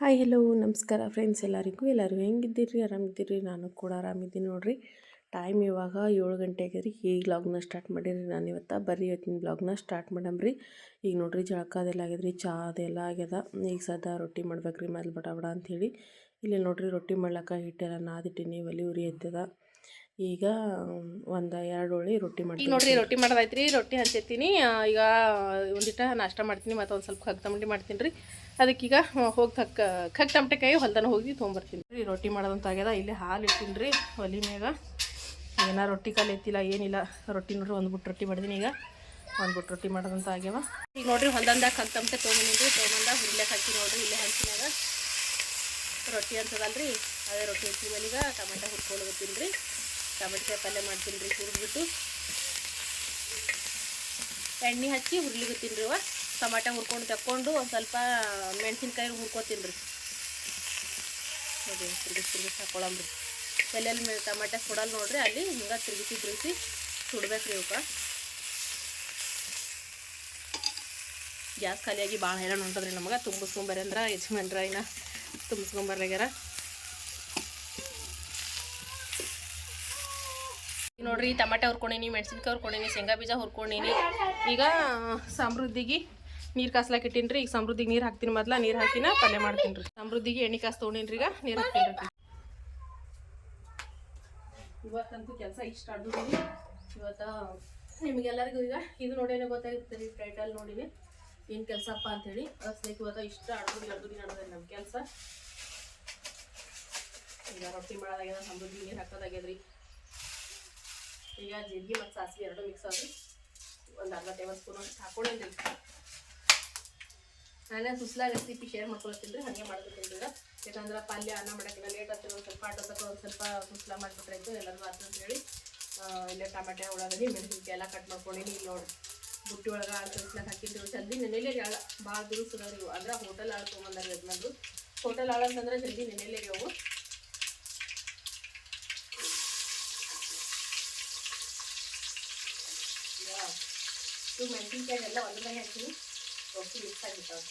Hi hello ನಮಸ್ಕಾರ friends ಎಲ್ಲರಿಗೂ. ಎಲ್ಲರೂ ಹೆಂಗಿದ್ದೀರಿ? ಆರಾಮಿದ್ದೀರಿ? ನಾನು ಕೂಡ ಆರಾಮಿದ್ದೀನಿ ನೋಡಿರಿ. ಟೈಮ್ ಇವಾಗ ಏಳು ಗಂಟೆ ಆಗ್ಯದ್ರಿ ಈಗ ಬ್ಲಾಗ್ನ ಸ್ಟಾರ್ಟ್ ಮಾಡೀರಿ ನಾನು ಇವತ್ತು. ಬರ್ರಿ ಇವತ್ತಿನ ಬ್ಲಾಗ್ನ ಸ್ಟಾರ್ಟ್ ಮಾಡಮ್ರಿ ಈಗ ನೋಡಿರಿ ಜಳಕ ಅದೆಲ್ಲ ಆಗ್ಯದ್ರಿ. ಚಾ ಅದೆಲ್ಲ ಆಗ್ಯದ. ಈಗ ಸದಾ ರೊಟ್ಟಿ ಮಾಡ್ಬೇಕ್ರಿ ಮೊದಲು ಬಡ ಬಡ ಅಂಥೇಳಿ. ಇಲ್ಲಿ ನೋಡಿರಿ ರೊಟ್ಟಿ ಮಾಡ್ಲಕ್ಕ ಹಿಟ್ಟೆಲ್ಲ ನಾದಿಟ್ಟಿನಿ. ಒಲಿ ಉರಿ ಎತ್ತದ ಈಗ ಒಂದು ಎರಡು ಒಳ್ಳೆ ರೊಟ್ಟಿ ಮಾಡ್ತೀನಿ. ನೋಡಿರಿ ರೊಟ್ಟಿ ಮಾಡೋದೈತ್ರಿ ರೊಟ್ಟಿ ಹಂಚೈತೀನಿ. ಈಗ ಒಂದಿಟ್ಟ ನಾಷ್ಟ ಮಾಡ್ತೀನಿ. ಮತ್ತು ಒಂದು ಸ್ವಲ್ಪ ಕಗ್ತಮಂಡಿ ಮಾಡ್ತೀನಿ ರೀ. ಅದಕ್ಕೀಗ ಹೋಗಿ ಖಕ್ ಖಗ್ ಟಮಟೆಕಾಯಿ ಹೊಲ್ದನ ಹೋಗಿ ತೊಗೊಂಬರ್ತೀನಿ. ರೀ, ರೊಟ್ಟಿ ಮಾಡೋದಂತ ಆಗ್ಯದ. ಇಲ್ಲಿ ಹಾಲು ಇಟ್ಟಿನಿ ರೀ, ಒಲಿ ಮ್ಯಾಗ. ಏನ ರೊಟ್ಟಿ ಕಾಲು ಎತ್ತಿಲ್ಲ, ಏನಿಲ್ಲ. ರೊಟ್ಟಿ ನೋಡ್ರಿ, ಒಂದು ಬಿಟ್ಟು ರೊಟ್ಟಿ ಮಾಡಿದೀನಿ ಈಗ. ಒಂದು ಬಿಟ್ಟು ರೊಟ್ಟಿ ಮಾಡೋದಂತ ಆಗ್ಯವ. ಈಗ ನೋಡ್ರಿ, ಹೊಲ್ದಂದಾಗ ತಮಟೆ ತೊಗೊಂಬಂದಿನಿ ರೀ. ತೊಗೊಂಬಂದ ಹುರ್ಲೆಕ್ಕೆ ಹಾಕಿ ನೋಡ್ರಿ, ಇಲ್ಲೇ ಹಂಚಿನಾಗ ರೊಟ್ಟಿ ಅಂತದಲ್ರಿ, ಅದೇ ರೊಟ್ಟಿ ಹಚ್ಚಿ ಮೇಲೆ ಈಗ ಟೊಮೆಟೊ ಹುರ್ಕೊಂಡು ರೀ. ಟೊಮೆಟೊ ಪಲ್ಯ ಮಾಡ್ತೀನಿ ರೀ, ಹುರಿದ್ಬಿಟ್ಟು. ಎಣ್ಣೆ ಹಚ್ಚಿ ಹುರ್ಲಿಗತ್ತೀನಿ ರೀ ಅವ ಟೊಮೆಟೊ ಹುರ್ಕೊಂಡು ತಕ್ಕೊಂಡು ಒಂದು ಸ್ವಲ್ಪ ಮೆಣಸಿನ್ಕಾಯಿ ಹುರ್ಕೋತೀನಿ ರೀ. ನೋಡಿ ತಿರುಗಿಸಿ ತಿರುಗಿಸಿ ಹಾಕೊಳ್ಳಂಬ್ರಿ ಎಲ್ಲೆಲ್ಲಿ ಟೊಮೆಟೊ ಸುಡಲ್ಲ ನೋಡ್ರಿ, ಅಲ್ಲಿ ಹಿಂಗೆ ತಿರುಗಿಸಿ ತಿರುಗಿಸಿ ಸುಡ್ಬೇಕು ರೀ ಇವಕ್ಕೆ ಗ್ಯಾಸ್ ಖಾಲಿಯಾಗಿ ಭಾಳ ಹೈರಾಣ ಹೊಂಟದ್ರಿ ನಮಗೆ ತುಂಬಿಸ್ಕೊಂಬರ್ರಿ ಅಂದ್ರೆ ಯಜಮಾನ್ರ ಇನ್ನ ತುಂಬಿಸ್ಕೊಂಬರ್ರಿಗ್ಯಾರ ನೋಡ್ರಿ ಟಮಾಟೆ ಹುರ್ಕೊಂಡಿನಿ, ಮೆಣಸಿನ್ಕಾಯಿ ಹುರ್ಕೊಂಡಿನಿ, ಶೇಂಗಾ ಬೀಜ ಹುರ್ಕೊಂಡಿನಿ. ಈಗ ಸಮೃದ್ಧಿಗೆ ನೀರು ಕಾಸ್ಲಾಕ್ ಇಟ್ಟಿನ್ರಿ, ಈಗ ಸಮೃದ್ಧಿಗೆ ನೀರು ಹಾಕ್ತೀನಿ ಮೊದ್ಲ, ನೀರು ಹಾಕಿನ ಪಲ್ಯ ಮಾಡ್ತೀನಿ ರೀ ಸಮೃದ್ಧಿಗೆ ಎಣ್ಣೆ ಕಾಸು ತೊಗೊಂಡಿನ್ರಿ ಈಗ, ನೀರು ಹಾಕ್ತೀನಿ ಇವತ್ತಂತೂ ಕೆಲಸ ಇಷ್ಟ ಆಡ್ಬಿಟ್ಟಿನಿ. ಇವತ್ತು ನಿಮಗೆಲ್ಲರಿಗೂ ಈಗ, ಇದು ನೋಡೇನೆ ರೀ ಟೈಟಲ್ ನೋಡಿನಿ. ಏನು ಕೆಲಸಪ್ಪ ಅಂತೇಳಿ. ಅದಕ್ಕೆ ಇವತ್ತು ಇಷ್ಟ ಅಡ್ಬಿಡಿ ಅಡ್ಬಿಡಿ ಅನ್ನೋದೇ ನಮ್ಮ ಕೆಲಸ. ಈಗ ರೊಟ್ಟಿ ಮಾಡೋದಾಗ್ಯದ ಸಮೃದ್ಧಿ ನೀರು ಹಾಕೋದಾಗ್ಯದ್ರಿ. ಈಗ ಜೀರಿಗೆ ಮತ್ತು ಸಾಸಿವೆ ಎರಡು ಮಿಕ್ಸ್ ಆದ್ರಿ. ಒಂದು ಅರ್ಧ ಟೇಬಲ್ ಸ್ಪೂನ್ ಹಾಕೊಂಡೇನ್ರಿ ನಾನೇ ಸುಸ್ಲಾಗ ರೆಸಿಪಿ ಶೇರ್ ಮಾಡ್ಕೊಳ್ತೀನಿ ರೀ ಹಾಗೆ ಈಗ ಯಾಕಂದ್ರೆ ಪಲ್ಯ ಅನ್ನ ಮಾಡೋಕ್ಕಿಲ್ಲ ಲೇಟ್ ಆಗ್ತದೆ ಒಂದು ಸ್ವಲ್ಪ ತಕ್ಕ ಒಂದು ಸ್ವಲ್ಪ ಸುಸ್ಲಾ ಮಾಡಿಬಿಟ್ರಾಯ್ತು, ಎಲ್ಲರಿಗೂ ಆತು ಅಂತೇಳಿ ಇಲ್ಲೇ ಟಮಾಟೆ, ಉಳ್ಳಾಗಡ್ಡಿ, ಮೆಣಸಿನ್ಕಾಯಿ ಎಲ್ಲ ಕಟ್ ಮಾಡ್ಕೊಂಡಿನಿ ಇಲ್ಲಿ ನೋಡಿ. ಬುಟ್ಟಿ ಒಳಗೆ ಆಳು ಸುಸ್ಲಾಗ ಹಾಕಿದ್ರು ಜಲ್ದಿ. ಆಳ ಭಾಳ ದಿವಸ ಇವು ಅಂದ್ರೆ ಹೋಟೆಲ್ ಆಳು ತೊಗೊಂಬಂದಾರ ಯಜಮಾನ್ರು ಹೋಟೆಲ್ ಆಳು ಅಂತಂದ್ರೆ ಜಲ್ದಿ ನೆನೆಯಲ್ಲೇ ರೀ ಅವು ಇವು ಮೆಣಸಿನ್ಕಾಯಿ ಎಲ್ಲ ಮನೆ ಹಾಕ್ತೀನಿ. ರೊಟ್ಟಿ ಮಿಕ್ಸ್ ಆಗಿರ್ತಾವೆ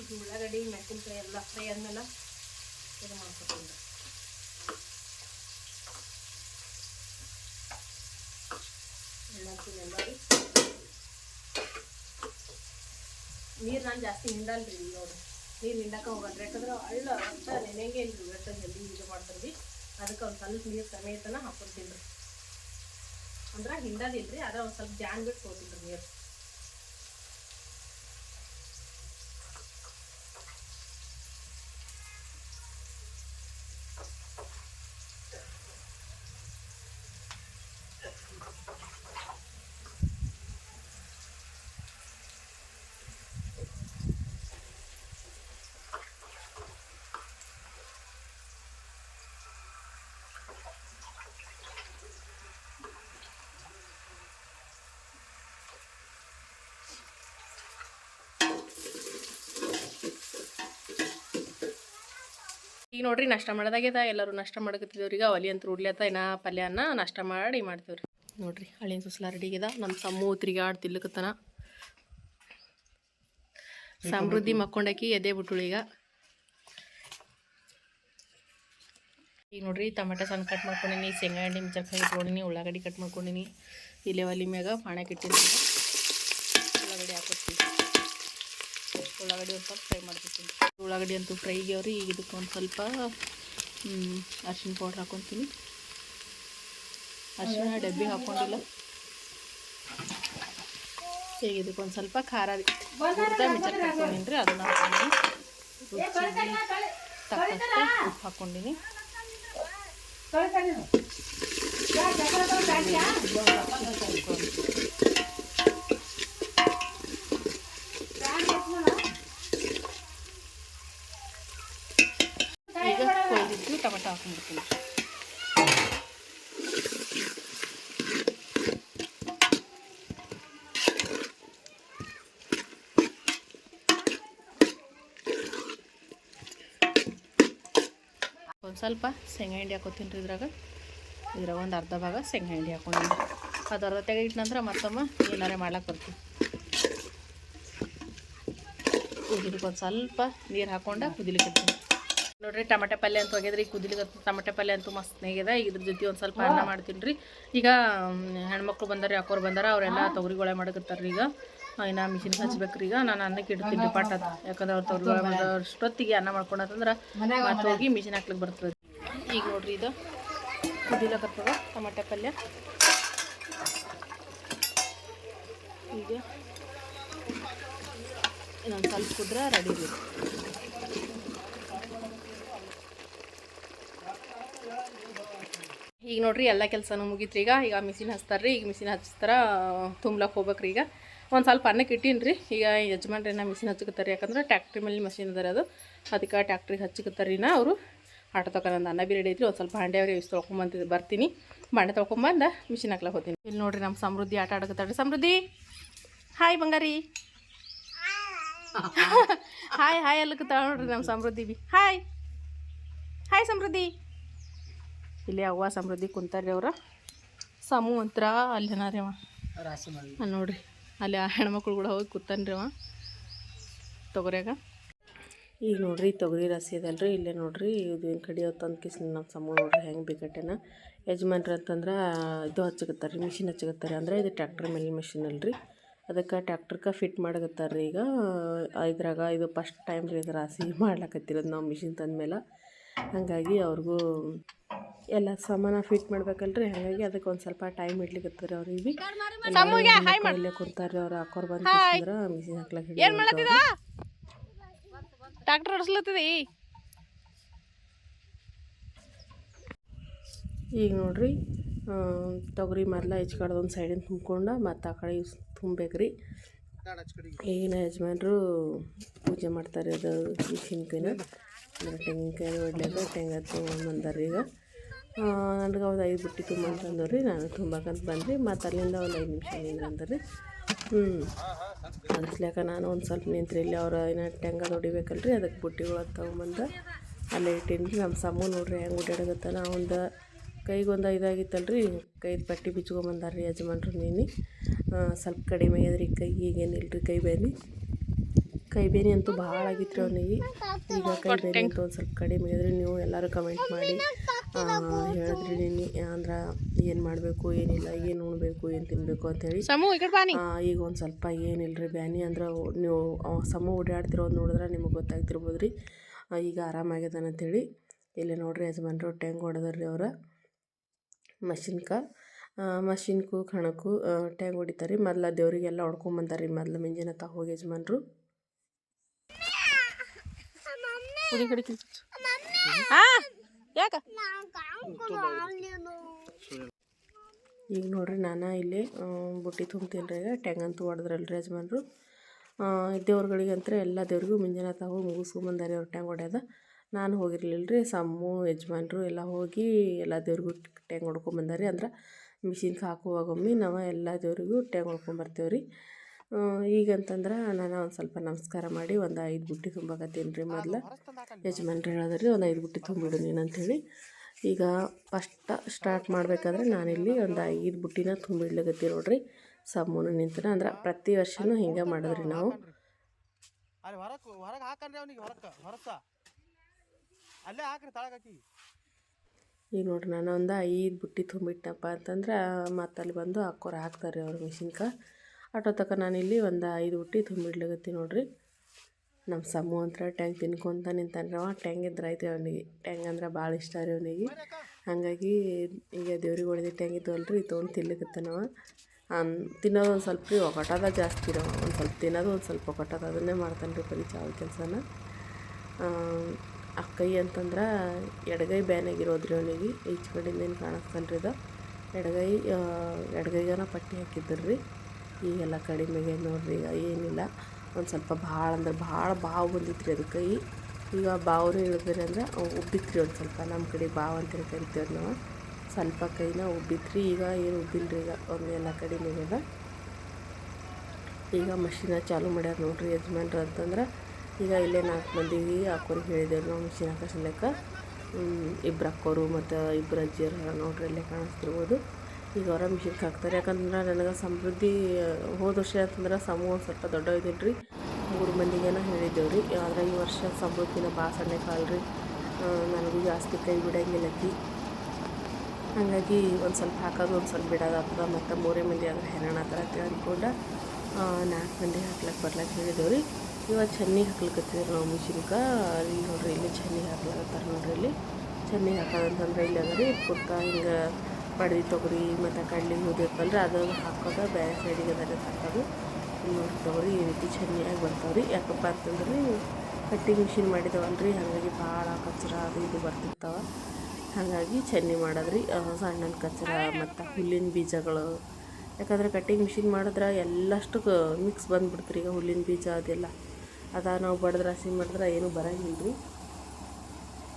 ಇದು ಉಳ್ಳಾಗಡ್ಡಿ ಮೆಣಸಿನ್ಕಾಯಿ ಎಲ್ಲ ಫ್ರೈ ಆದ್ಮೇಲೆ ಇದು ಮಾಡ್ಕೊತೀನಿ ಎಣ್ಣೆ ಎಲ್ಲ ನೀರು ನಾನು ಜಾಸ್ತಿ ಹಿಂಡಲ್ರಿ ನೋಡಿ ನೀರು ಹಿಂಡಕ್ಕೆ ಹೋಗಲ್ರಿ ಯಾಕಂದ್ರೆ ಅಳ್ಳ ಅಂತ ನೆನೆಗೆ ಇಲ್ರಿ? ಒಟ್ಟು ಜಲ್ದಿ ಇದು ಮಾಡ್ತೀವಿ ಅದಕ್ಕೆ ಒಂದು ಸ್ವಲ್ಪ ನೀರು ಸಮೇತನ ಹಾಕೊತೀನಿ ರೀ ಅಂದ್ರೆ ಹಿಂಡದಿಲ್ರಿ ಅದ್ರ ಒಂದು ಸ್ವಲ್ಪ ಜಾನ್ ಬಿಟ್ಟು ಹೋಗ್ತೀನಿ ರೀ ನೀರು. ಈಗ ನೋಡ್ರಿ ನಷ್ಟ ಮಾಡೋದಾಗ್ಯದ, ಎಲ್ಲರೂ ನಷ್ಟ ಮಾಡಕತ್ತಿದ್ದೇವ್ರಿ ಅವಲಿ ಒಲಿ ಅಂತ ಉಡ್ಲತ್ತ, ಇನ್ನ ಪಲ್ಯನ ನಷ್ಟ ಮಾಡಿ ಮಾಡ್ತೇವ್ರಿ. ನೋಡ್ರಿ, ಹಳಿನ ಸುಸ್ಲ ರೆಡಿಗ್ಯದ ನಮ್ಮ ಸಮ್ಮು ತಿರುಗಾಡ್ ತಿಲ್ಲಕತ್ತನ ಸಮೃದ್ಧಿ ಮಕ್ಕೊಂಡಾಕಿ ಎದೆ ಬಿಟ್ಟುಳು ಈಗ. ಈಗ ನೋಡ್ರಿ, ಟಮಾಟ ಸಣ್ಣ ಕಟ್ ಮಾಡ್ಕೊಂಡಿನಿ, ಶೇಂಗಾ, ಎಣ್ಣೆ ಮಿಚರ್ಕಾಯಿ ಇಟ್ಕೊಂಡಿನಿ ಉಳ್ಳಾಗಡ್ಡಿ ಕಟ್ ಮಾಡ್ಕೊಂಡಿನಿ. ಇಲ್ಲೇ ಒಲಿ ಮ್ಯಾಗ ಪಾಣಕ್ಕೆ ಇಟ್ಟಿನಿ ಉಳ್ಳಾಗಡ್ಡಿ ಹಾಕೊಡ್ತೀನಿ ಉಳ್ಳಾಗಡ್ಡಿ ಒಂದು ಸ್ವಲ್ಪ ಫ್ರೈ ಮಾಡ್ಕೊತೀನಿ ಉಳ್ಳಾಗಡ್ಡಿ ಅಂತೂ ಫ್ರೈಗೆ ಅವ್ರಿ ಈಗ ಇದಕ್ಕೆ ಒಂದು ಸ್ವಲ್ಪ ಅರ್ಶಿನ ಪೌಡ್ರ್ ಹಾಕೊತೀನಿ. ಅರ್ಶಿನ ಡಬ್ಬಿ ಹಾಕೊಂಡಿಲ್ಲ. ಈಗ ಇದಕ್ಕೆ ಒಂದು ಸ್ವಲ್ಪ ಖಾರ ಮಿಚರ್ ಹಾಕೊಂಡಿನಿ ರೀ ಅದನ್ನ ರುಚಿಗೆ ತಕ್ಕಷ್ಟು ಉಪ್ಪು ಹಾಕೊಂಡಿನಿ. ಒಂದು ಸ್ವಲ್ಪ ಶೇಂಗಾ ಹಿಂಡಿ ಹಾಕೋತೀನಿ ರೀ ಇದ್ರಾಗ. ಇದ್ರಾಗ ಒಂದು ಅರ್ಧ ಭಾಗ ಶೇಂಗಾ ಹಿಂಡಿ ಹಾಕೊಂಡಿದ್ದೆ ಅದು ಅರ್ಧ ತೆಗಿಟ್ಟು ನಂತರ ಮತ್ತೊಮ್ಮೆ ಏನಾರೇ ಮಾಡ್ಲಾಕೆ ಬರ್ತೀವಿ. ಕುದಿಲಿಕ್ಕೆ ಒಂದು ಸ್ವಲ್ಪ ನೀರು ಹಾಕೊಂಡ ಕುದಿಲಿಕ್ಕೆ ನೋಡ್ರಿ ಟಮಾಟೆ ಪಲ್ಯ ಅಂತ ಹೋಗ್ಯದ್ರಿ ಕುದಿಲಿಕ್ಕೆ ಟಮಟೆ ಪಲ್ಯ ಅಂತೂ ಮಸ್ತ್ ನೆಗ್ಯದ ಈಗ ಇದ್ರ ಜೊತೆ ಒಂದು ಸ್ವಲ್ಪ ಅನ್ನ ಮಾಡ್ತೀನಿ ರೀ ಈಗ ಹೆಣ್ಮಕ್ಳು ಬಂದಾರ ಯಾಕೋರು ಬಂದಾರ ಅವರೆಲ್ಲ ತೊಗರಿಗೊಳೆ ಮಾಡಕತ್ತಾರ ಈಗ. ಇನ್ನು ಮಿಷಿನ್ ಹಚ್ಬೇಕ್ರಿ ಈಗ. ನಾನು ಅನ್ನಕ್ಕೆ ಇಡ್ತೀನಿ ಪಾಠ. ಯಾಕಂದ್ರೆ ಅವ್ರು ತೊಗರಿಗೊಳೆ ಮಾಡೋಷ್ಟೊತ್ತಿಗೆ ಅನ್ನ ಮಾಡ್ಕೊಂಡಂತಂದ್ರೆ ಮತ್ತೆ ಹೋಗಿ ಮಿಷಿನ್ ಹಾಕ್ಲಿಕ್ಕೆ ಬರ್ತದೆ. ಈಗ ನೋಡ್ರಿ ಇದು ಕುದಿಲಕತ್ತದ ಟಮಾಟೆ ಪಲ್ಯ. ಈಗ ಇನ್ನೊಂದು ಸ್ವಲ್ಪ ಕುದ್ರೆ ರೆಡಿ ರೀ ಈಗ ನೋಡ್ರಿ ಎಲ್ಲ ಕೆಲಸನೂ ಮುಗೀತ್ರಿ ಈಗ. ಈಗ ಮಿಷಿನ್ ಹಚ್ತಾರ್ರಿ ಈಗ ಮಿಷಿನ್ ಹಚ್ತಾರ ತುಂಬ್ಲಕ್ಕೆ ಹೋಗ್ಬೇಕ್ರಿ ಈಗ. ಒಂದು ಸ್ವಲ್ಪ ಅನ್ನಕ್ಕೆ ಇಟ್ಟೀನಿ ರೀ ಈಗ ಯಜಮಾನ್ರಿನ ಮಿಷಿನ್ ಹಚ್ಚಕತ್ತಾರೆ ಯಾಕಂದ್ರೆ ಟ್ಯಾಕ್ಟ್ರಿ ಮೇಲೆ ಮಷಿನ್ ಅದಾರ ಅದು. ಅದಕ್ಕೆ ಟ್ಯಾಕ್ಟ್ರಿಗೆ ಹಚ್ಚಕತ್ತಾರ ನಾ ಅವರು. ಆಟೋ ತಗೊಂಡು ಅನ್ನ ಬಿ ರೆಡಿ ಐತ್ರಿ. ಒಂದು ಸ್ವಲ್ಪ ಭಾಂಡೆ ಅವ್ರಿಗೆ ಇಷ್ಟು ತೊಳ್ಕೊಂಬಂದು ಬರ್ತೀನಿ. ಭಾಂಡೆ ತೊಳ್ಕೊಂಬಂದ ಮಿಷಿನ್ ಹಾಕ್ಲಕ್ಕೆ ಹೋಗ್ತೀನಿ ಇಲ್ಲಿ ನೋಡ್ರಿ ನಮ್ಮ ಸಮೃದ್ಧಿ ಆಟ ಆಡಕತ್ತಾಳ್ರಿ ಸಮೃದ್ಧಿ ಹಾಯ್ ಬಂಗಾರಿ. ಹಾಯ್ ಹಾಯ್ ಅಲ್ಲಕತ್ತಾಳ ನೋಡ್ರಿ ನಮ್ಮ Samriddhi B. Hi. Hi Samriddhi. ಇಲ್ಲಿ ಅವ್ವ ಸಮೃದ್ಧಿ ಕುಂತಾರ್ರಿ ಅವ್ರ. ಸಮು ಅಂತ್ರ ಅಲ್ಲಿ ಅವ. ನೋಡ್ರಿ, ಅಲ್ಲಿ ಆ ಹೆಣ್ಮಕ್ಳು ಕೂಡ ಹೋಗಿ ಕೂತಾನ್ರಿ ಅವ ತೊಗರಿಯಾಗ. ಈಗ ನೋಡ್ರಿ ತೊಗರಿ ರಾಸಿ ಅದಲ್ರಿ ಇಲ್ಲೇ ನೋಡ್ರಿ, ಇದು ಏನು ಕಡಿಯೋ ತಂದು ಕಿಸ್ ನಮ್ಮ ಸಮ ನೋಡ್ರಿ, ಹೆಂಗೆ ಬೇಕಟ್ಟೆನ. ಯಜಮಾನ್ರಿ ಅಂತಂದ್ರೆ ಇದು ಹಚ್ಚಕತ್ತಾರೆ ರೀ ಮಿಷಿನ್ ಹಚ್ಚಗತ್ತಾರೆ ಅಂದರೆ ಇದು ಟ್ಯಾಕ್ಟ್ರ್ ಮೇಲೆ ಮಿಷಿನ್ ಅಲ್ರಿ. ಅದಕ್ಕೆ ಟ್ಯಾಕ್ಟ್ರಕ್ಕೆ ಫಿಟ್ ಮಾಡಕತ್ತಾರೆ ರೀ ಈಗ. ಇದ್ರಾಗ ಇದು ಫಸ್ಟ್ ಟೈಮ್ ರೀ ಇದು ರಾಸಿ ಮಾಡ್ಲಕತ್ತಿರೋದು ನಾವು ಮಿಷಿನ್ ತಂದ್ಮೇಲೆ ಹಾಗಾಗಿ ಅವ್ರಿಗೂ ಎಲ್ಲ ಸಾಮಾನ ಫಿಟ್ ಮಾಡ್ಬೇಕಲ್ರಿ. ಹಾಗಾಗಿ ಅದಕ್ಕೆ ಒಂದು ಸ್ವಲ್ಪ ಟೈಮ್ ಇಡ್ಲಿಕ್ಕೆ ಅವ್ರಿಗೆ. ಇಲ್ಲೇ ರೀ ಅವ್ರು. ಹಾಕೋರು ಬಂದು ಮಿಷಿನ್ ಹಾಕ್ಲಕ್ಕೆ ಟ್ರಾಕ್ಟರ್ ಓಡಿಸ್ಲತ್ತದಿ? ಈಗ ನೋಡ್ರಿ ತೊಗರಿ ಮೊದ್ಲ ಹೆಚ್ಕಡ್ದು ಒಂದು ಸೈಡಿಂದ ತುಂಬ್ಕೊಂಡು ಮತ್ತು ಆ ಕಡೆ ತುಂಬೇಕ್ರಿ ಈಗಿನ ಯಜಮಾನ್ರು ಪೂಜೆ ಮಾಡ್ತಾರೆ ಅದು ಮಿಷಿನ್ಕಿನ ತೆಂಗಿನಕಾಯಿ ಒಡ್ಲಿಕ್ಕೆ ತೆಂಗಾ ತೊಗೊಂಬಂದಾರ ಈಗ. ನನಗೆ ಒಂದು ಐದು ಬುಟ್ಟಿ ತುಂಬಂತಂದವ್ರು ರೀ ನಾನು ತುಂಬಕಂತ ಬಂದ್ರಿ ಮತ್ತು ಅಲ್ಲಿಂದ ಒಂದು ಐದು ನಿಮಿಷ ನಿಂದ್ರಂದ್ರಿ ಹ್ಞೂ ಅನ್ಸ್ಲಾಕ ನಾನು ಒಂದು ಸ್ವಲ್ಪ ನಿಂತ್ರಿ ಇಲ್ಲಿ ಅವ್ರು ಏನೋ ಟೆಂಗ ಹೊಡಿಬೇಕಲ್ರಿ ಅದಕ್ಕೆ ಬುಟ್ಟಿಗಳು ತೊಗೊಂಬಂದ ಅಲ್ಲೇ ಇಟ್ಟೀನಿ ರೀ ನಮ್ಮ ಸಮ್ಮು ನೋಡ್ರಿ ಹೆಂಗೆ ಓಡಾಡಕತ್ತಾನ ಒಂದು ಕೈಗೊಂದು ರೀ ಕೈದು ಪಟ್ಟಿ ಬಿಚ್ಕೊಂಬಂದಾರ ರೀ ಯಜಮಾನ್ರು ನೀನು. ಸ್ವಲ್ಪ ಕಡಿಮೆ ಆಗ್ಯದ್ರಿ. ಕೈ ಈಗೇನಿಲ್ಲ ರೀ ಕೈ ಬೇನೆ ಕೈ ಬೇನೆ ಅಂತೂ ಭಾಳ ಆಗಿತ್ತು ರೀ ಅವನಿಗೆ. ಈಗ ಕೈ ಬೇನೆ ಅಂತೂ ಒಂದು ಸ್ವಲ್ಪ ಕಡಿಮೆ ಇದ್ರೆ ನೀವು ಎಲ್ಲರೂ ಕಮೆಂಟ್ ಮಾಡಿ. ಹೇಳಿದ್ರಿ ನೀನು ಅಂದ್ರೆ ಏನು ಮಾಡಬೇಕು ಏನಿಲ್ಲ ಏನು ಉಣ್ಬೇಕು ಏನು ತಿನ್ನಬೇಕು ಅಂತೇಳಿ ಈಗ ಒಂದು ಸ್ವಲ್ಪ ಏನಿಲ್ಲ ರೀ ಬ್ಯಾನಿ ಅಂದ್ರೆ ನೀವು ಸಮ ಓಡಾಡ್ತಿರೋದು ನೋಡಿದ್ರೆ ನಿಮಗೆ ಗೊತ್ತಾಗ್ತಿರ್ಬೋದು ರೀ ಈಗ ಆರಾಮಾಗ್ಯದಾನ ಅಂತೇಳಿ ಇಲ್ಲಿ ನೋಡ್ರಿ ಯಜಮಾನ್ರು ಟ್ಯಾಂಗ್ ಹೊಡೆದ್ರಿ ಅವ್ರು. ಮಷಿನ್ಕ ಮಷಿನ್ಕು ಕಣಕ್ಕೂ ಟ್ಯಾಂಗ್ ಹೊಡಿತಾರೆ. ರೀ ಮೊದ್ಲು ದೇವರಿಗೆಲ್ಲ ಹೊಡ್ಕೊಂಬಂದಾರೆ ರೀ ಮೊದ್ಲು ಮುಂಜಾನೆ ತಾ ಹೋಗಿ ಯಜಮಾನ್ರು. ಯಾಕ? ಈಗ ನೋಡ್ರಿ ನಾನು ಇಲ್ಲಿ ಬುಟ್ಟಿ ತುಂಬ್ತೀನಿ ರೀ ಈಗ. ಟ್ಯಾಂಗಂತೂ ಹೊಡೆದ್ರಲ್ರಿ ಯಜಮಾನ್ರು. ಅಂತ ಎಲ್ಲ ದೇವ್ರಿಗೂ ಮುಂಜಾನೆ ತಾವು ಮುಗಿಸ್ಕೊಂಬಂದಾರೆ ಅವ್ರು ಟ್ಯಾಂಗ್ ಹೊಡ್ಯೋದ. ನಾನು ಹೋಗಿರ್ಲಿಲ್ಲ ರೀ ಸಮ್ಮು ಯಜಮಾನ್ರು ಎಲ್ಲ ಹೋಗಿ ಎಲ್ಲ ದೇವ್ರಿಗೂ ಟ್ಯಾಂಗ್ ಹೊಡ್ಕೊಂಬಂದಾರೆ. ಅಂದ್ರೆ ಮಿಷಿನ್ಗೆ ಹಾಕುವಾಗೊಮ್ಮೆ ನಾವು ಎಲ್ಲ ದೇವ್ರಿಗೂ ಟ್ಯಾಂಗ್ ಹೊಡ್ಕೊಂಬರ್ತೇವೆ ರೀ ಈಗಂತಂದ್ರೆ ನಾನು ಒಂದು ಸ್ವಲ್ಪ ನಮಸ್ಕಾರ ಮಾಡಿ ಒಂದು ಐದು ಬುಟ್ಟಿ ತುಂಬಕತ್ತೀನಿ ರೀ ಮೊದಲು. ಯಜಮಾನ್ರು ಹೇಳಿದ್ರಿ ಒಂದು ಐದು ಬುಟ್ಟಿ ತುಂಬಿಡು ನೀನು ಅಂಥೇಳಿ ಈಗ ಫಸ್ಟ್ ಸ್ಟಾರ್ಟ್ ಮಾಡಬೇಕಾದ್ರೆ ನಾನಿಲ್ಲಿ ಒಂದು ಐದು ಬುಟ್ಟಿನ ತುಂಬಿಡ್ಲಿಕತ್ತೀನಿ ನೋಡ್ರಿ. ಸಮ್ಮೂನು ನಿಂತನ ಅಂದ್ರೆ ಪ್ರತಿ ವರ್ಷನೂ ಹಿಂಗೆ ಮಾಡಿದ್ರಿ ನಾವು. ಈಗ ನೋಡ್ರಿ ನಾನು ಒಂದು ಐದು ಬುಟ್ಟಿ ತುಂಬಿಟ್ಟಪ್ಪ ಅಂತಂದ್ರೆ ಮತ್ತಲ್ಲಿ ಬಂದು ಹಾಕೋರು ಹಾಕ್ತಾರೆ ಅವ್ರ ಮಿಷಿನ್ಕ. ಆಟೋ ತಕ ನಾನಿಲ್ಲಿ ಒಂದು ಐದು ಹುಟ್ಟಿ ತುಂಬಿಡ್ಲಿಕತ್ತೀನಿ ನೋಡ್ರಿ. ನಮ್ಮ ಸಮ್ಮು ಅಂತ ಟ್ಯಾಂಗ್ ತಿನ್ಕೊಂತ ನಿಂತಾನ್ರಿ. ಅವ ಟ್ಯಾಂಗ್ ಇದ್ರೆ ಐತೆ ಅವನಿಗೆ. ಟ್ಯಾಂಗ್ ಅಂದ್ರೆ ಭಾಳ ಇಷ್ಟ ರೀ ಅವನಿಗೆ. ಹಾಗಾಗಿ ಈಗ ದೇವ್ರಿಗೆ ಹೊಡೆದ ಟ್ಯಾಂಗ್ ಇದ್ದವಲ್ರಿ ತೊಗೊಂಡು ತಿನ್ಲಿಕತ್ತಾನವ ತಿನ್ನೋದು ಒಂದು ಸ್ವಲ್ಪ ರೀ ಒಗಟದ ಜಾಸ್ತಿ ರೀ ಒಂದು ಸ್ವಲ್ಪ ತಿನ್ನೋದು ಒಂದು ಸ್ವಲ್ಪ ಒಗಟದ. ಅದನ್ನೇ ಮಾಡ್ತಾನೆ ರೀ ಬರೀ ಚಾವಲ್ ಕೆಲಸನ. ಅಕ್ಕೈ ಅಂತಂದ್ರೆ ಎಡಗೈ ಬ್ಯಾನಾಗಿರೋದ್ರಿ ಅವನಿಗೆ. ಈಚೆ ಕಡೆಯಿಂದ ಏನು ಕಾಣಿಸ್ತಲ್ಲ ರೀ ಇದು ಎಡಗೈ ಎಡಗೈಗನ ಪಟ್ಟಿ ಹಾಕಿದ್ರು ಈಗೆಲ್ಲ ಕಡಿಮೆ ಆಗ್ಯದ ನೋಡ್ರಿ, ಈಗ ಏನಿಲ್ಲ. ಒಂದು ಸ್ವಲ್ಪ ಭಾಳ ಅಂದ್ರೆ ಭಾಳ ಬಾವು ಬಂದಿತ್ತು ರೀ ಅದಕ್ಕೆ ಈಗ ಬಾವ್ರು ಇಳಿದ್ರಿ ಅಂದ್ರೆ ಉಬ್ಬಿತ್ರಿ ಒಂದು ಸ್ವಲ್ಪ. ನಮ್ಮ ಕಡೆ ಬಾವು ಅಂತ ಕರಿತೇವೆ ನಾವು. ಸ್ವಲ್ಪ ಕೈನ ಉಬ್ಬಿತ್ರಿ. ಈಗ ಏನು ಉಬ್ಬಿಲ್ಲ ರೀ ಈಗ? ಒಂದು ಎಲ್ಲ ಕಡಿಮೆ ಆಗ್ಯದ. ಈಗ ಮಷಿನ ಚಾಲು ಮಾಡ್ಯಾರ ನೋಡ್ರಿ ಯಜಮಾನ್ರು ಅಂತಂದ್ರೆ. ಈಗ ಇಲ್ಲೇ ನಾಲ್ಕು ಮಂದಿ ಅಕ್ಕೋನ್ ಹೇಳಿದೆ ನಾವು ಮಿಷಿನ್ ಹಾಕಸ್ಲಿಕ್ಕ ಇಬ್ಬರು ಅಕ್ಕೋರು ಮತ್ತು ಇಬ್ಬರು ಅಜ್ಜಿಯರು ನೋಡ್ರಿ ಇಲ್ಲೇ ಕಾಣಿಸ್ತಿರ್ಬೋದು. ಈಗ ಅವರ ಮಿಷಿನ್ಗೆ ಹಾಕ್ತಾರೆ ಯಾಕಂದ್ರೆ ನನಗೆ ಸಮೃದ್ಧಿ ಹೋದ ವರ್ಷ ಅಂತಂದ್ರೆ ಸಮೂಹ ಸ್ವಲ್ಪ ದೊಡ್ಡ ಇದ್ದಿಲ್ಲ ರೀ ಮೂರು ಮಂದಿಗೇನ ಹೇಳಿದ್ದೇವೆ ರೀ ಆದರೆ ಈ ವರ್ಷ ಸಮೃದ್ಧಿನ ಭಾಳ ಸಣ್ಣ ಕಾಲ್ರಿ ನನಗೂ ಜಾಸ್ತಿ ಕೈ ಬಿಡಂಗಿಲ್ಲಕ್ಕಿ ಹಾಗಾಗಿ ಒಂದು ಸ್ವಲ್ಪ ಹಾಕೋದು, ಒಂದು ಸ್ವಲ್ಪ ಬಿಡೋದಾಗ್ತದ ಮತ್ತು ಮೂರೇ ಮಂದಿ ಆದ್ರೆ ಹೆರಣ ಥರ ಅಂದ್ಕೊಂಡು ನಾಲ್ಕು ಮಂದಿ ಹಾಕ್ಲಕ್ಕೆ ಬರ್ಲಕ್ಕೆ ಹೇಳಿದ್ದೇವೆ ರೀ ಇವಾಗ ಚೆನ್ನಿ ಹಾಕ್ಲಿಕ್ಕತ್ತೀವಿ ನಾವು ಮಿಷಿನ್ಗೆ ಇಲ್ಲಿ ನೋಡ್ರಿ ಇಲ್ಲಿ ಚೆನ್ನಿ ಹಾಕ್ಲಕತ್ತಾರ ನೋಡ್ರಿ ಇಲ್ಲಿ. ಚೆನ್ನಿ ಹಾಕೋದಂತಂದ್ರೆ ಇಲ್ಲಿ ಅದ ರೀ ಪುಟ್ಟ ಹಿಂಗೆ ಬಡ್ದಿ ತೊಗರಿ, ಮತ್ತು ಕಡ್ಲಿ ಹೋದಿರ್ತಲ್ರಿ ಅದು ಹಾಕೋದು, ಬೇರೆ ಸೈಡಿಗೆ ಅದ ಹಾಕೋದು ನೋಡಿ ತೊಗರಿ, ಈ ರೀತಿ ಚೆನ್ನಾಗಿ ಬರ್ತಾವೆ ರೀ ಯಾಕಪ್ಪ ಅಂತಂದ್ರೆ ಕಟ್ಟಿಂಗ್ ಮಿಷಿನ್ ಮಾಡಿದವಲ್ರಿ ಹಾಗಾಗಿ ಭಾಳ ಕಚ್ಚರ ಅದು ಇದು ಬರ್ತಿರ್ತಾವೆ. ಹಾಗಾಗಿ ಚೆನ್ನಿ ಮಾಡೋದ್ರಿ. ಸಣ್ಣನ ಕಚ್ಚರ ಮತ್ತು ಹುಲ್ಲಿನ ಬೀಜಗಳು. ಯಾಕಂದರೆ ಕಟ್ಟಿಂಗ್ ಮಿಷಿನ್ ಮಾಡಿದ್ರೆ ಎಲ್ಲಷ್ಟು ಮಿಕ್ಸ್ ಬಂದ್ಬಿಡ್ತ್ರಿ ಈಗ ಹುಲ್ಲಿನ ಬೀಜ ಅದೆಲ್ಲ. ಅದ ನಾವು ಬಡಿದ್ರೆ ಹಸಿ ಮಾಡಿದ್ರೆ ಏನೂ ಬರೋಂಗಿಲ್ಲ ರೀ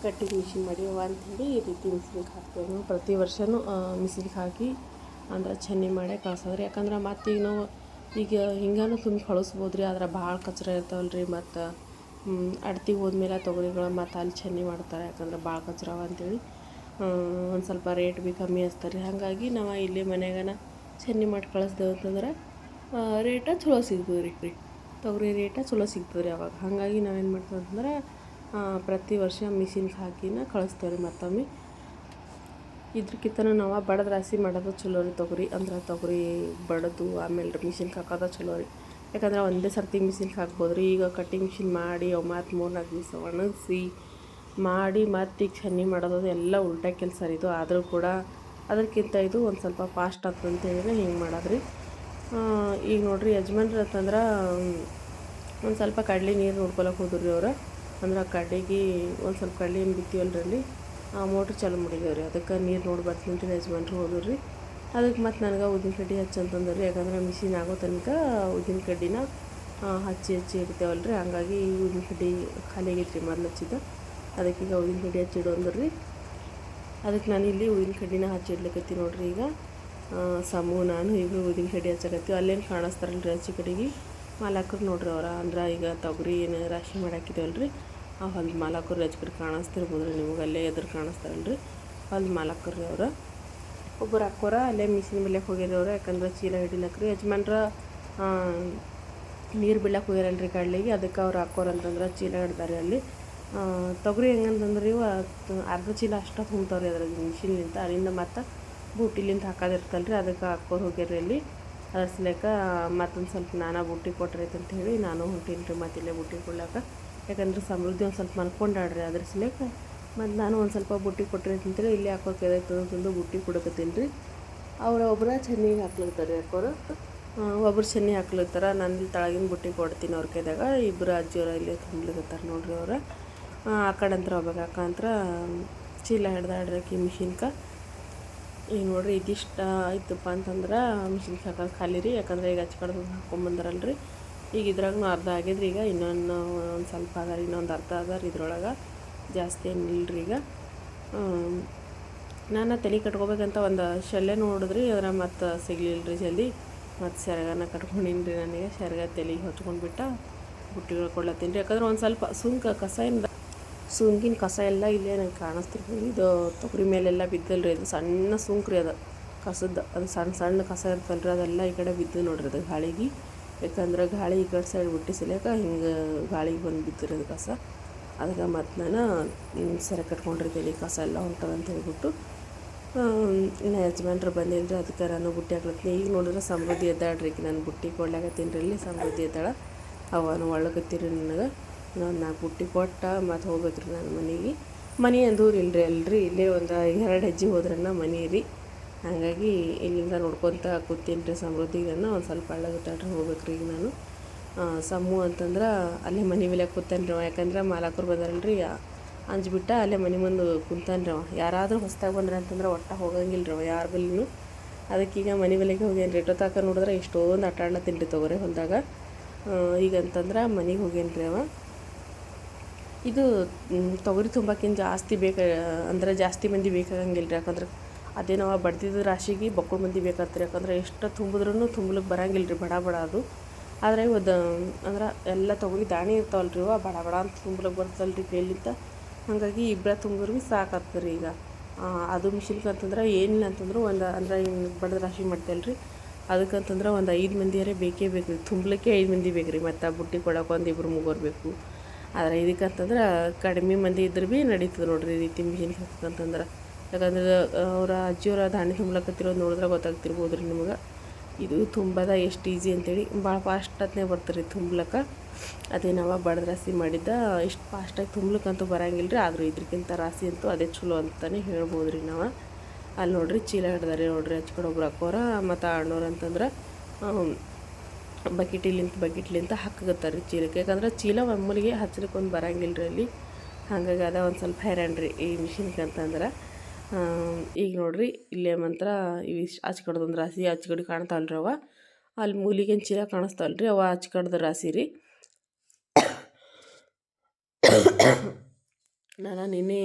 ಕಟ್ಟಿಂಗ್ ಮಿಷಿನ್ ಮಾಡಿವ ಅಂಥೇಳಿ ಈ ರೀತಿ ಮಿಸ್ಲಿಕ್ಕೆ ಹಾಕ್ತೇವೆ ನಾವು. ಪ್ರತಿ ವರ್ಷವೂ ಮಿಸಿಲಿಗೆ ಹಾಕಿ ಅಂದ್ರೆ ಚೆನ್ನಿ ಮಾಡೇ ಕಳ್ಸೋದ್ರಿ. ಯಾಕಂದ್ರೆ ಮತ್ತು ಈಗ ನಾವು ಈಗ ಹಿಂಗಾನು ತುಂಬಿ ಕಳಿಸ್ಬೋದು ರೀ ಆದ್ರೆ ಭಾಳ ಕಚ್ರ ಇರ್ತಾವಲ್ಲ ರೀ ಮತ್ತು ಅಡ್ತಿಗೆ ಹೋದ್ಮೇಲೆ ತೊಗರಿಗಳು ಮತ್ತು ಅಲ್ಲಿ ಚೆನ್ನಿ ಮಾಡ್ತಾರೆ. ಯಾಕಂದ್ರೆ ಭಾಳ ಕಚ್ರವ ಅಂತೇಳಿ ಒಂದು ಸ್ವಲ್ಪ ರೇಟ್ ಭೀ ಕಮ್ಮಿ ಹಚ್ತಾರೆ ಹಾಗಾಗಿ ನಾವು ಇಲ್ಲಿ ಮನ್ಯಾಗನ ಚೆನ್ನಿ ಮಾಡಿ ಕಳಿಸ್ದೇವು ಅಂತಂದ್ರೆ ರೇಟ ಚಲೋ ಸಿಗ್ತದೆ ರೀ ತೊಗರಿ ರೇಟ ಚಲೋ ಸಿಗ್ತದೆ ರೀ ಅವಾಗ. ಹಾಗಾಗಿ ನಾವೇನು ಮಾಡ್ತೇವೆ ಅಂತಂದ್ರೆ ಪ್ರತಿ ವರ್ಷ ಮಿಷಿನ್ಗೆ ಹಾಕಿನ ಕಳಿಸ್ತೇವೆ ರೀ ಮತ್ತೊಮ್ಮೆ. ಇದ್ರಕ್ಕಿಂತ ನಾವು ಬಡದ ರಾಶಿ ಮಾಡೋದು ಚಲೋ ರೀ ತೊಗರಿ, ಅಂದ್ರೆ ತೊಗರಿ ಬಡದು, ಆಮೇಲೆ ಮಿಷಿನ್ಗೆ ಹಾಕೋದು ಚಲೋ ರೀ. ಯಾಕಂದ್ರೆ ಒಂದೇ ಸರ್ತಿ ಮಿಷಿನ್ಗೆ ಹಾಕ್ಬೋದು ರೀ ಈಗ ಕಟ್ಟಿಂಗ್ ಮಿಷಿನ್ ಮಾಡಿ ಅವು ಮತ್ತು ಮೂರು ನಾಲ್ಕು ದಿವಸ ಒಣಗಿಸಿ, ಮಾಡಿ ಮತ್ತು ಈಗ ಚೆನ್ನಿ ಮಾಡೋದು ಎಲ್ಲ ಉಲ್ಟಾ ಕೆಲಸ ಇದು. ಆದರೂ ಕೂಡ ಅದಕ್ಕಿಂತ ಇದು ಒಂದು ಸ್ವಲ್ಪ ಫಾಸ್ಟ್ ಆಗ್ತಂತ ಹೇಳಿದ್ರೆ ಹಿಂಗೆ ಮಾಡೋದ್ರಿ. ಈಗ ನೋಡಿರಿ ಯಜಮಾನ್ರು ಅಂತಂದ್ರೆ ಒಂದು ಸ್ವಲ್ಪ ಕಡಲೆ ನೀರು ನೋಡ್ಕೊಳಕ್ಕೆ ಹೋದ್ರಿ ಅವ್ರು. ಅಂದ್ರೆ ಕಡ್ಲಿಗೆ ಒಂದು ಸ್ವಲ್ಪ ಕಡ್ಲೆ ಏನು ಬಿತ್ತೀವಲ್ರಿ ಅಲ್ಲಿ ಮೋಟ್ರ್ ಚಾಲು ಮಾಡಿದೇವೆ ರೀ ಅದಕ್ಕೆ ನೀರು ನೋಡಿ ಬರ್ತೀನಿ ರೀ ಯಜಮಾನ್ರು ಹೋದ್ರು ರೀ ಅದಕ್ಕೆ ಮತ್ತು ನನಗೆ ಉದ್ದಿನ ಕಡ್ಡಿ ಹಚ್ಚಂತಂದ್ರೆ ರೀ ಯಾಕಂದ್ರೆ ಮಿಷಿನ್ ಆಗೋ ತನಕ ಉದ್ದಿನ ಕಡ್ಡಿನ ಹಚ್ಚಿ ಹಚ್ಚಿ ಇಡ್ತೇವಲ್ಲ ರೀ ಹಂಗಾಗಿ ಉದ್ದಿನ ಕಡ್ಡಿ ಖಾಲಿ ಆಗೈತೆ ರೀ ಮೊದ್ಲು ಹಚ್ಚಿದ್ದ. ಅದಕ್ಕೆ ಈಗ ಉದ್ದಿನ ಕಡ್ಡಿ ಹಚ್ಚಿಡು ಅಂದ್ರೆ ರೀ ಅದಕ್ಕೆ ನಾನು ಇಲ್ಲಿ ಉದ್ದಿನ ಕಡ್ಡಿನ ಹಚ್ಚಿಡ್ಲಿಕ್ಕತ್ತಿ ನೋಡ್ರಿ ಈಗ. ಸಮೂ, ನಾನು ಇಬ್ಬರು ಉದ್ದಿನ ಕಡ್ಡಿ ಹಚ್ಚಕತ್ತೀವಿ. ಅಲ್ಲೇನು ಕಾಣಿಸ್ತಾರಲ್ಲ ರೀ ಹಚ್ಚಿ ಕಡೆಗೆ ಮಾಲಾಕರು ನೋಡ್ರಿ ಅವ್ರ. ಅಂದ್ರೆ ಈಗ ತೊಗರಿ ಏನು ರಾಶಿ ಮಾಡಾಕಿದ್ದೇವಲ್ಲ ರೀ ಆ ಹೊಲದ ಮಾಲಕರು ಕಾಣಿಸ್ತಿರ್ಬೋದ್ರಿ ಕಾಣಿಸ್ತಿರ್ಬೋದು ರೀ ನಿಮಗೆ ಅಲ್ಲೇ ಎದುರು ಕಾಣಿಸ್ತಾರಲ್ಲ ರೀ ಹೊಲ್ದ ಮಾಲಕರು ಅವ್ರು. ಒಬ್ಬರು ಹಾಕೋರ ಅಲ್ಲೇ ಮಿಷಿನ್ ಹೋಗ್ಯಾರ ಅವ್ರು ಯಾಕಂದ್ರೆ ಚೀಲ ಹಿಡಿಲಕ್ಕೆ ರೀ ಯಜಮಾನ್ರ ನೀರು ಬಿಡ್ಲಕ್ಕೆ ಹೋಗ್ಯಾರಲ್ರಿ ಕಡ್ಲಿಗೆ, ಅದಕ್ಕೆ ಅವ್ರು ಹಾಕೋರ ಅಂತಂದ್ರೆ ಚೀಲ ಹಿಡ್ದಾರೆ ಅಲ್ಲಿ. ತೊಗರಿ ಹೆಂಗಂತಂದ್ರೆ ಇವು, ಅರ್ಧ ಚೀಲ ಅಷ್ಟು ತುಂಬ್ತಾವ್ರಿ ಅದ್ರಲ್ಲಿ ಮಿಷಿನ್ಲಿಂತ, ಅಲ್ಲಿಂದ ಮತ್ತು ಬೂಟಿಲಿಂದ ಹಾಕೋದಿರ್ತಲ್ಲ ರೀ ಅದಕ್ಕೆ ಹಾಕೋರು ಹೋಗ್ಯಾರ ಅಲ್ಲಿ. ಅದ್ರ ಮತ್ತೊಂದು ಸ್ವಲ್ಪ ನಾನಾ ಬುಟ್ಟಿ ಕೊಟ್ರೈತೆ ಅಂತ ಹೇಳಿ ನಾನು ಹೊಂಟೀನಿ ರೀ ಮತ್ತಿಲ್ಲೇ ಬುಟ್ಟಿ ಕೊಡ್ಲಾಕ. ಯಾಕಂದ್ರೆ ಸಮೃದ್ಧಿ ಒಂದು ಸ್ವಲ್ಪ ಮಲ್ಕೊಂಡಾಡ್ರಿ ಅದ್ರ ಸಲೇಕ ಮತ್ತು ನಾನು ಒಂದು ಸ್ವಲ್ಪ ಬುಟ್ಟಿ ಕೊಟ್ಟರೆ ಅಂತೇಳಿ ಇಲ್ಲಿ ಹಾಕೋಕೆ ಅಂತಂದು ಬುಟ್ಟಿ ಕೊಡಕತ್ತೀನಿ ರೀ ಅವ್ರು ಒಬ್ಬರ ಚೆನ್ನಿಗೆ ಹಾಕ್ಲತ್ತಾರೆ ಯಾಕೋರು ಒಬ್ಬರು ಚೆನ್ನಿ ಹಾಕ್ಲಿರ್ತಾರ, ನಾನು ಇಲ್ಲಿ ತಳಗಿನ ಬುಟ್ಟಿ ಕೊಡ್ತೀನಿ ಅವ್ರ ಕೈದಾಗ ಇಬ್ಬರು ಅಜ್ಜಿಯವರು ಇಲ್ಲಿ ತುಂಬ್ಲಿಕತ್ತಾರ ನೋಡ್ರಿ ಅವ್ರು. ಆ ಕಡೆ ಅಂತ ಹೋಗ್ಬೇಕು ಅಂತ ಚೀಲ ಈ ಮಿಷಿನ್ಕ. ಈಗ ನೋಡ್ರಿ ಇದಿಷ್ಟ ಆಯ್ತಪ್ಪ ಅಂತಂದ್ರೆ ಮಿಷಿನ್ಗೆ ಹಾಕೋದು ಖಾಲಿ ರೀ ಯಾಕಂದ್ರೆ ಈಗ ಹಚ್ಕೊಂಡು ಕಡ್ದು ಹಾಕ್ಕೊಂಬಂದಾರಲ್ಲ ರೀ ಈಗ ಇದ್ರಾಗೂ ಅರ್ಧ ಆಗಿದ್ರಿ ಈಗ, ಇನ್ನೊಂದು ಒಂದು ಸ್ವಲ್ಪ ಅದಾರ, ಇನ್ನೊಂದು ಅರ್ಧ ಅದಾರ ಇದ್ರೊಳಗೆ ಜಾಸ್ತಿ ಏನಿಲ್ಲ ರೀ ಈಗ ನಾನು ತಲೆ ಕಟ್ಕೋಬೇಕಂತ ಒಂದು ಶಲ್ಲೆ ನೋಡಿದ್ರಿ, ಅದ್ರ ಮತ್ತು ಸಿಗ್ಲಿಲ್ಲ ರೀ ಜಲ್ದಿ. ಮತ್ತು ಸೆರಗನ ಕಟ್ಕೊಂಡಿನಿ ರೀ ನನಗೆ ಸೆರಗ ತಲೆಗೆ ಹೊಚ್ಕೊಂಡ್ಬಿಟ್ಟು ಬುಟ್ಟಿಗಳು ಕೊಡ್ಲತ್ತೀನಿ ರೀ. ಯಾಕಂದ್ರೆ ಒಂದು ಸ್ವಲ್ಪ ಸುಂಕ, ಕಸ ಇಂದ ಸುಂಕಿನ ಕಸ ಎಲ್ಲ ಇಲ್ಲೇ ನಂಗೆ ಕಾಣಿಸ್ತಿರ್ಬೋದು ಇದು ತೊಗರಿ ಮೇಲೆಲ್ಲ ಬಿದ್ದಲ್ಲ ರೀ ಅದು ಸಣ್ಣ ಸುಂಕ್ರಿ ಅದು ಕಸದ. ಅದು ಸಣ್ಣ ಸಣ್ಣ ಕಸ ಇರ್ತಲ್ಲ ರೀ ಅದೆಲ್ಲ ಈ ಕಡೆ ಬಿದ್ದು ನೋಡ್ರಿ ಅದು ಗಾಳಿಗೆ. ಯಾಕಂದ್ರೆ ಗಾಳಿ ಈ ಕಡೆ ಸೈಡ್ ಬಿಟ್ಟು ಹಿಂಗೆ ಗಾಳಿಗೆ ಬಂದು ಬಿದ್ದಿರೋದು ಕಸ. ಅದಕ್ಕೆ ಮತ್ತು ನಾನು ಸೆರೆ ಕಟ್ಕೊಂಡಿರ್ತೀನಿ, ಕಸ ಎಲ್ಲ ಹೊಂಟದ ಅಂತ ಹೇಳ್ಬಿಟ್ಟು ಇನ್ನು ಯಜಮಾನ್ರು ಬಂದಿಲ್ಲ ಅದಕ್ಕೆ ನಾನು ಬುಟ್ಟಿ ಹಾಕ್ಲತ್ತೀನಿ. ಈಗ ನೋಡಿದ್ರೆ ಸಮೃದ್ಧಿ ಎದ್ದಾಡ್ರಿ ನಾನು ಬುಟ್ಟಿ ಕೊಡ್ಲಾಕತ್ತೀನಿ ರೀ, ಇಲ್ಲಿ ಸಮೃದ್ಧಿ ಎದ್ದಾಳ. ಅವನು ಒಳಗತ್ತೀರಿ ನನಗೆ. ನಾನು ನಾಲ್ಕು ಬುಟ್ಟಿ ಕೊಟ್ಟ ಮತ್ತು ಹೋಗ್ಬೇಕು ರೀ ನಾನು ಮನೆಗೆ. ಮನೆ ಅಂದೂರು ಇಲ್ಲರಿ ಅಲ್ರಿ, ಇಲ್ಲೇ ಒಂದು ಎರಡು ಹೆಜ್ಜೆ ಹೋದ್ರನ್ನ ಮನೆ ರೀ. ಹಾಗಾಗಿ ಇಲ್ಲಿಂದ ನೋಡ್ಕೊತ ಕೂತೀನಿ ರೀ ಸಮೃದ್ಧಿಗನ್ನ ಒಂದು ಸ್ವಲ್ಪ ಹಳ್ಳಗತ್ತಾಡ್ರಿ ಹೋಗ್ಬೇಕು ರೀ ಈಗ ನಾನು. ಸಮ್ಮು ಅಂತಂದ್ರೆ ಅಲ್ಲೇ ಮನೆ ಮೇಲೆ ಕೂತಾನೆ ರೀ ಯಾಕಂದ್ರೆ ಮಾಲಕರು ಬಂದಾರಲ್ಲ ರೀ ಅಂಜ್ಬಿಟ್ಟ ಅಲ್ಲೇ ಮನೆ ಮುಂದೆ ಕುಂತಾನೆ ರೀ ಅವ. ಯಾರಾದರೂ ಹೊಸ್ದಾಗಿ ಬಂದ್ರೆ ಅಂತಂದ್ರೆ ಒಟ್ಟ ಹೋಗಂಗಿಲ್ಲ ರೀ ಅವ ಯಾರ ಬಲ್ಲಿನೂ. ಅದಕ್ಕೀಗ ಮನೆ ಬೆಲೆಗೆ ಹೋಗ್ಯಾನ ರೀ ತಾಕ ನೋಡಿದ್ರೆ ಇಷ್ಟೊಂದು ಆಟ ಆಡ್ಲತ್ತೀನಿ ರೀ ತೊಗೊರೆ ಹೊಲದಾಗ ಈಗಂತಂದ್ರೆ ಮನೆಗೆ ಹೋಗ್ಯಾನ ರೀ ಅವ. ಇದು ತೊಗರಿ ತುಂಬಕ್ಕಿಂತ ಜಾಸ್ತಿ ಬೇಕು, ಅಂದ್ರೆ ಜಾಸ್ತಿ ಮಂದಿ ಬೇಕಾಗಂಗಿಲ್ಲ ರೀ ಯಾಕಂದ್ರೆ ಅದೇ ನಾವು ಬಡ್ದಿದ್ದು ರಾಶಿಗೆ ಬಕ್ಕಳು ಮಂದಿ ಬೇಕಾಗ್ತದೆ ಯಾಕಂದ್ರೆ ಎಷ್ಟು ತುಂಬಿದ್ರೂ ತುಂಬಲಿಕ್ಕೆ ಬರಂಗಿಲ್ಲ ರೀ ಬಡ ಬಡ ಅದು. ಆದರೆ ಒಂದು ಅಂದ್ರೆ ಎಲ್ಲ ತೊಗೊಂಡು ದಾಣಿ ಇರ್ತಾವಲ್ಲ ರೀ ಬಡ ಬಡ ಅಂತ ತುಂಬಲಿಕ್ಕೆ ಬರ್ತಲ್ಲ ರೀ ಕೈಲಿಂದ ಹಾಗಾಗಿ ಇಬ್ಬರ ತುಂಬಿದ್ರು ಸಾಕಾಗ್ತದೆ ರೀ ಈಗ ಅದು ಮಿಷಿನ್ಗೆ ಅಂತಂದ್ರೆ ಏನಿಲ್ಲ ಅಂತಂದ್ರೆ ಒಂದು, ಅಂದ್ರೆ ಹಿಂಗೆ ಬಡ್ದು ರಾಶಿ ಮಾಡ್ತೇವೆ ರೀ ಅದಕ್ಕಂತಂದ್ರೆ ಒಂದು ಐದು ಮಂದಿಯರೇ ಬೇಕೇ ಬೇಕು ರೀ ತುಂಬಲಿಕ್ಕೆ ಐದು ಮಂದಿ ಬೇಕು ರೀ ಮತ್ತು ಬುಟ್ಟಿ ಕೊಡೋಕೆ ಒಂದು ಇಬ್ಬರು ಮುಗೋರ್ಬೇಕು ಬೇಕು. ಆದರೆ ಇದಕ್ಕಂತಂದ್ರೆ ಕಡಿಮೆ ಮಂದಿ ಇದ್ರೆ ಭೀ ನಡೀತದೆ ನೋಡ್ರಿ, ಈ ರೀತಿ ಮಿಷಿನ್ ಹಾಕಂತಂದ್ರೆ ಯಾಕಂದ್ರೆ ಅವರ ಅಜ್ಜಿಯವರ ದಾಣಿ ತುಂಬಲಕತ್ತಿರೋದು ನೋಡಿದ್ರೆ ಗೊತ್ತಾಗ್ತಿರ್ಬೋದು ರೀ ನಿಮ್ಗೆ. ಇದು ತುಂಬದ ಎಷ್ಟು ಈಸಿ ಅಂತೇಳಿ. ಭಾಳ ಫಾಸ್ಟ್ ಹತ್ನೇ ಬರ್ತಾರೆ ತುಂಬ್ಲಕ್ಕ ಅದೇ ನಾವು ಬಡದ ರಾಶಿ ಮಾಡಿದ್ದ ಇಷ್ಟು ಫಾಸ್ಟಾಗಿ ತುಂಬ್ಲಕ್ಕಂತೂ ಬರಂಗಿಲ್ಲ ರೀ ಆದರೂ ಇದ್ರಕ್ಕಿಂತ ರಾಸಿ ಅಂತೂ ಅದೇ ಚಲೋ ಅಂತಲೇ ಹೇಳ್ಬೋದು ರೀ ನಾವು. ಅಲ್ಲಿ ನೋಡ್ರಿ ಚೀಲ ಹಿಡ್ದಾರೆ ನೋಡ್ರಿ ಹಚ್ಕೊಂಡು ಕಡೆ ಒಬ್ರು ಹಾಕೋರ ಮತ್ತು ಅಣ್ಣವ್ರು ಅಂತಂದ್ರೆ ಬಕೆಟಿಲಿಂತ ಬಕೆಟ್ಲಿಂತ ಹಾಕಗತ್ತಾರೆ ರೀ ಚೀಲಕ್ಕೆ. ಯಾಕಂದ್ರೆ ಚೀಲ ಒಮ್ಮಲಿಗೆ ಹಚ್ಲಿಕ್ಕೊಂದು ಬರಂಗಿಲ್ಲ ರೀ ಅಲ್ಲಿ. ಹಾಗಾಗಿ ಅದ ಒಂದು ಸ್ವಲ್ಪ ಹೈರಾಣ್ರಿ ಈ ಮಿಷಿನ್ಗೆ ಅಂತಂದ್ರೆ. ಈಗ ನೋಡ್ರಿ, ಇಲ್ಲೇ ಮಂತ್ರ ಇವು ಆಚೆ ಕಡ್ದೊಂದು ರಾಸಿ ಆಚೆ ಕಡೆ ಕಾಣ್ತಾವಲ್ಲ ರೀ ಅವ. ಅಲ್ಲಿ ಮೂಲಿಗೆನ್ ಚೀಲ ಕಾಣಿಸ್ತಾವಲ್ಲ ರೀ ಅವ ಆಚೆ ರಾಶಿ ರಾಸಿ ರೀ. ನಾನು ನಿನ್ನೆ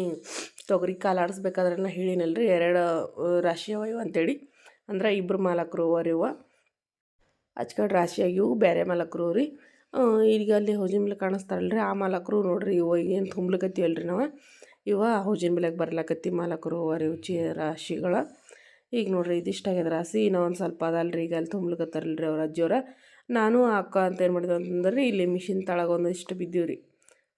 ತೊಗರಿ ಕಾಲು ಆಡಿಸ್ಬೇಕಾದ್ರೆ ನಾ ಹೇಳಿನಲ್ರಿ, ಎರಡು ರಾಶಿ ಅವ ಇವು ಅಂತೇಳಿ. ಅಂದ್ರೆ ಇಬ್ಬರು ಮಾಲಕರು ಅವ ರೀ ಅವ ಹಚ್ಕಡೆ ರಾಶಿ ಆಗಿವು ಬೇರೆ ಮಾಲಕರು ರೀ ಈಗ ಅಲ್ಲಿ ಹೊಜಿ ಮೇಲೆ ಕಾಣಿಸ್ತಾರಲ್ರಿ, ಆ ಮಾಲಕರು ನೋಡ್ರಿ ಇವ ಏನು ತುಂಬ್ಲಕತ್ತೀವಲ್ಲ ರೀ ನಾವು. ಇವ ಹೌಜಿನ ಬೆಲೆಗೆ ಬರ್ಲಾಕತ್ತಿ ಮಾಲಕರು ಅವ ಹುಚ್ಚಿ ರಾಶಿಗಳ. ಈಗ ನೋಡ್ರಿ ಇದಿಷ್ಟ ಆಗ್ಯದ ರಾಶಿ, ಇನ್ನೂ ಒಂದು ಸ್ವಲ್ಪ ಅದಲ್ರಿ, ಈಗ ಅಲ್ಲಿ ತುಂಬ್ಲಿಕತ್ತಾರಲ್ರಿ ಅವ್ರ ಅಜ್ಜಿಯವ್ರ ನಾನು ಅಕ್ಕ ಅಂತ ಏನು ಮಾಡಿದ್ವಿ ಅಂತಂದ್ರೆ ರೀ ಇಲ್ಲಿ ಮಿಷಿನ್ ತಳಗ ಒಂದಿಷ್ಟು ಬಿದ್ದೀವಿ ರೀ